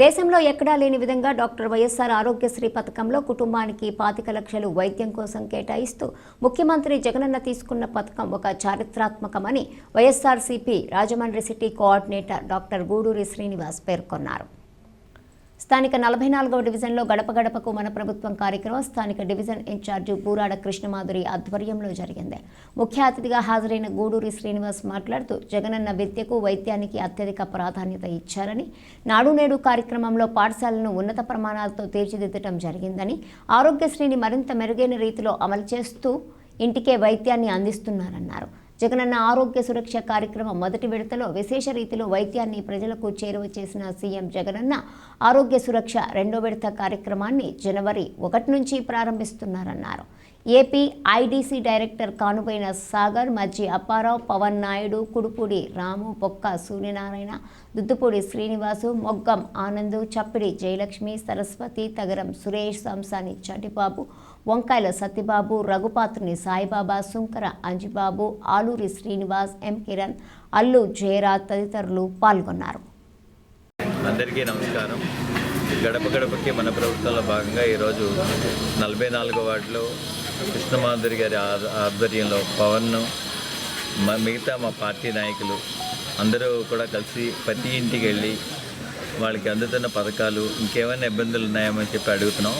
దేశంలో ఎక్కడా లేని విధంగా డాక్టర్ వైఎస్ఆర్ ఆరోగ్యశ్రీ పథకంలో కుటుంబానికి పాతిక లక్షలు వైద్యం కోసం కేటాయిస్తూ ముఖ్యమంత్రి జగనన్న తీసుకున్న పథకం ఒక చారిత్రాత్మకమని YSRCP Rajahmundry city coordinator doctor Guduri Srinivas పేర్కొన్నారు. స్థానిక నలభై నాలుగవ డివిజన్లో గడప గడపకు మన ప్రభుత్వం కార్యక్రమం. స్థానిక డివిజన్ ఇన్ఛార్జి బూరాడ కృష్ణమాధురి ఆధ్వర్యంలో జరిగింది. ముఖ్య అతిథిగా హాజరైన గూడూరి శ్రీనివాస్ మాట్లాడుతూ జగనన్న విద్యకు వైద్యానికి అత్యధిక ప్రాధాన్యత ఇచ్చారని నాడు నేడు కార్యక్రమంలో పాఠశాలను ఉన్నత ప్రమాణాలతో తీర్చిదిద్దడం జరిగిందని ఆరోగ్యశ్రీని మరింత మెరుగైన రీతిలో అమలు చేస్తూ ఇంటికే వైద్యాన్ని అందిస్తున్నారన్నారు. జగనన్న ఆరోగ్య సురక్ష కార్యక్రమం మొదటి విడతలో విశేష రీతిలో వైద్యాన్ని ప్రజలకు చేరువ చేసిన సీఎం జగనన్న ఆరోగ్య సురక్ష రెండో విడత కార్యక్రమాన్ని జనవరి ఒకటి నుంచి ప్రారంభిస్తున్నారన్నారు. ఏపీ ఐడీసీ డైరెక్టర్ కానుపోయిన సాగర్ మజ్జి అప్పారావు పవన్ నాయుడు కుడుపూడి రాము బొక్క సూర్యనారాయణ దుద్దుపూడి శ్రీనివాసు మొగ్గం ఆనందు చప్పిడి జయలక్ష్మి సరస్వతి తగరం సురేష్ సంసాని చంటిబాబు వంకాయల సత్యబాబు రఘుపాత్రుని సాయిబాబా సుంకర అంజిబాబు ఆలూరి శ్రీనివాస్ ఎం కిరణ్ అల్లు జయరాజ్ తదితరులు పాల్గొన్నారు. అందరికీ నమస్కారం. గడప గడపకి మన ప్రభుత్వంలో భాగంగా ఈరోజు నలభై నాలుగో వార్డులో కృష్ణమాధురి గారి ఆ- ఆధ్వర్యంలో పవన్ మా మిగతా మా పార్టీ నాయకులు అందరూ కూడా కలిసి ప్రతి ఇంటికి వెళ్ళి వాళ్ళకి అందుతున్న పథకాలు ఇంకేమైనా ఇబ్బందులు ఉన్నాయేమని చెప్పి అడుగుతున్నాం.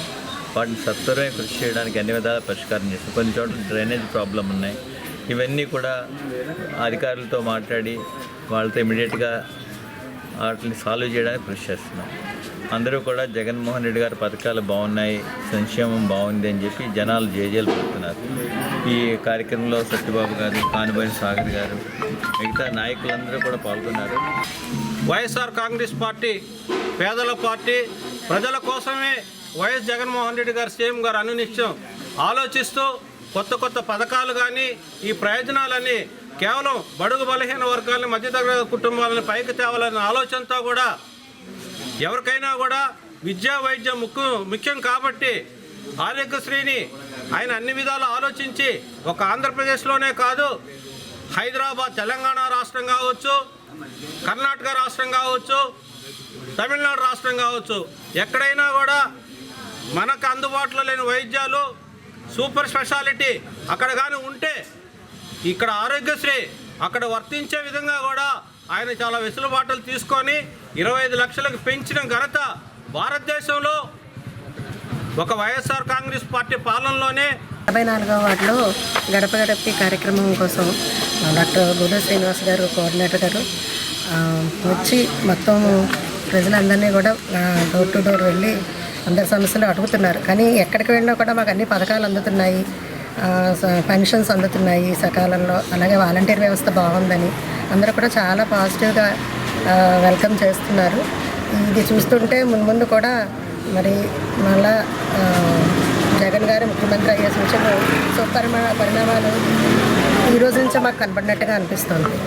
వాటిని సత్వరమే కృషి చేయడానికి అన్ని విధాల పరిష్కారం చేస్తాం. కొన్ని చోట్ల డ్రైనేజ్ ప్రాబ్లం ఉన్నాయి. ఇవన్నీ కూడా అధికారులతో మాట్లాడి వాళ్ళతో ఇమీడియట్గా వాటిని సాల్వ్ చేయడానికి కృషి చేస్తున్నాం. అందరూ కూడా జగన్మోహన్ రెడ్డి గారి పథకాలు బాగున్నాయి సంక్షేమం బాగుంది అని చెప్పి జనాలు జేజేలు పెడుతున్నారు. ఈ కార్యక్రమంలో సత్యబాబు గారు కానిబోయిన సాగర్ గారు మిగతా నాయకులందరూ కూడా పాల్గొన్నారు. వైఎస్ఆర్ కాంగ్రెస్ పార్టీ పేదల పార్టీ ప్రజల కోసమే వైఎస్ జగన్మోహన్ రెడ్డి గారు సీఎం గారు అనునిత్యం ఆలోచిస్తూ కొత్త కొత్త పథకాలు కానీ ఈ ప్రయోజనాలని కేవలం బడుగు బలహీన వర్గాలని మధ్యతరగతి కుటుంబాలను పైకి తేవాలనే ఆలోచనతో కూడా ఎవరికైనా కూడా విద్యా వైద్యం ముఖ్యం ముఖ్యం కాబట్టి ఆరోగ్యశ్రీని ఆయన అన్ని విధాలు ఆలోచించి ఒక ఆంధ్రప్రదేశ్లోనే కాదు హైదరాబాద్ తెలంగాణ రాష్ట్రం కావచ్చు కర్ణాటక రాష్ట్రం కావచ్చు తమిళనాడు రాష్ట్రం కావచ్చు ఎక్కడైనా కూడా మనకు అందుబాటులో లేని వైద్యాలు సూపర్ స్పెషాలిటీ అక్కడ కానీ ఉంటే ఇక్కడ ఆరోగ్యశ్రీ అక్కడ వర్తించే విధంగా కూడా ఆయన చాలా వెసులుబాటులు తీసుకొని ఇరవై ఐదు లక్షలకు పెంచిన ఘనత భారతదేశంలో ఒక వైఎస్ఆర్ కాంగ్రెస్ పార్టీ పాలనలోనే డెబ్బై నాలుగవ వార్డులో గడప గడపి కార్యక్రమం కోసం డాక్టర్ గూడ శ్రీనివాస్ గారు కోఆర్డినేటర్ గారు వచ్చి మొత్తం ప్రజలందరినీ కూడా డోర్ టు డోర్ వెళ్ళి అందరి సమస్యలు అడుగుతున్నారు. కానీ ఎక్కడికి వెళ్ళినా కూడా మాకు అన్ని పథకాలు అందుతున్నాయి. పెన్షన్స్ అందుతున్నాయి సకాలంలో. అలాగే వాలంటీర్ వ్యవస్థ బాగుందని అందరూ కూడా చాలా పాజిటివ్గా వెల్కమ్ చేస్తున్నారు. ఇది చూస్తుంటే ముందు ముందు కూడా మరి మళ్ళా జగన్ గారు ముఖ్యమంత్రి అయ్యే సూచనలు సుపరిమాణ పరిణామాలు ఈ రోజు నుంచే మాకు కనబడినట్టుగా అనిపిస్తుంది.